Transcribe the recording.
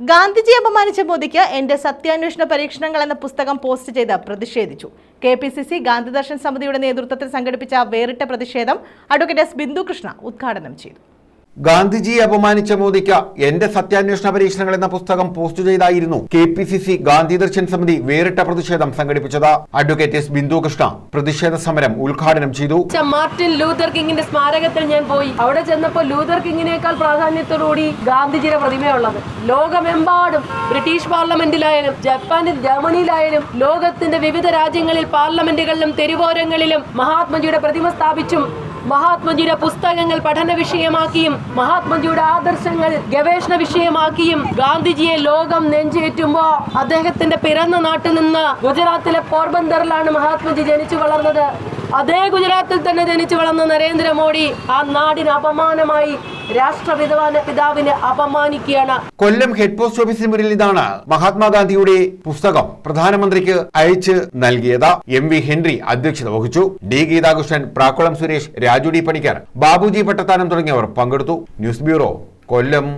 ഗാന്ധിജി അപമാനിച്ച മോദിക്ക് എന്റെ സത്യാന്വേഷണ പരീക്ഷണങ്ങൾ എന്ന പുസ്തകം പോസ്റ്റ് ചെയ്ത് പ്രതിഷേധിച്ചു. K P C C Gandhidarshan സമിതിയുടെ നേതൃത്വത്തിൽ സംഘടിപ്പിച്ച വേറിട്ട പ്രതിഷേധം അഡ്വക്കേറ്റ് എസ് ബിന്ദു കൃഷ്ണ ഉദ്ഘാടനം ചെയ്തു. ഗാന്ധിജിയെ അപമാനിച്ച മോദിക്ക് എന്റെ സത്യാന്വേഷണ പരീക്ഷണങ്ങൾ എന്ന പുസ്തകം പോസ്റ്റ് ചെയ്തായിരുന്നു K P C C Gandhi Darshan സമിതി വേറിട്ട പ്രതിഷേധം സംഘടിപ്പിച്ചത്. അഡ്വക്കേറ്റ് എസ് ബിന്ദു കൃഷ്ണ പ്രതിഷേധ സമരം ഉദ്ഘാടനം ചെയ്തു. മാർട്ടിൻ ലൂതർ കിങ്ങിന്റെ സ്മാരകത്തിൽ ഞാൻ പോയി. അവിടെ ചെന്നപ്പോൾ ലൂതർ കിങ്ങിനേക്കാൾ പ്രാധാന്യത്തോടുകൂടി ഗാന്ധിജിയുടെ പ്രതിമയുള്ളത്. ലോകമെമ്പാടും ബ്രിട്ടീഷ് പാർലമെന്റിലായാലും ജപ്പാനിൽ ജർമ്മനിയിലായാലും ലോകത്തിന്റെ വിവിധ രാജ്യങ്ങളിൽ പാർലമെന്റുകളിലും തെരുവോരങ്ങളിലും മഹാത്മജിയുടെ പ്രതിമ സ്ഥാപിച്ചും മഹാത്മജിയുടെ പുസ്തകങ്ങൾ പഠന വിഷയമാക്കിയും മഹാത്മജിയുടെ ആദർശങ്ങൾ ഗവേഷണ വിഷയമാക്കിയും ഗാന്ധിജിയെ ലോകം നെഞ്ചേറ്റുമ്പോ അദ്ദേഹത്തിന്റെ പിറന്ന നാട്ടിൽ നിന്ന് ഗുജറാത്തിലെ പോർബന്ദറിലാണ് മഹാത്മജി ജനിച്ചു വളർന്നത്. അതേ ഗുജറാത്തിൽ തന്നെ ജനിച്ചു വളർന്ന നരേന്ദ്രമോദി ആ നാടിന് അപമാനമായി രാഷ്ട്രപിതാവിനെ പിതാവിനെ അപമാനിക്കുകയാണ്. കൊല്ലം ഹെഡ് പോസ്റ്റ് ഓഫീസിന് മുന്നിൽ ഇതാണ് മഹാത്മാഗാന്ധിയുടെ പുസ്തകം പ്രധാനമന്ത്രിക്ക് അയച്ച് നൽകിയത്. എം വി ഹെൻറി അധ്യക്ഷത വഹിച്ചു. ഡി ഗീതാകൃഷ്ണൻ പ്രാക്കുളം സുരേഷ് രാജു ഡി പണിക്കർ ബാബുജി പട്ടത്താനം തുടങ്ങിയവർ പങ്കെടുത്തു. News bureau Kollam.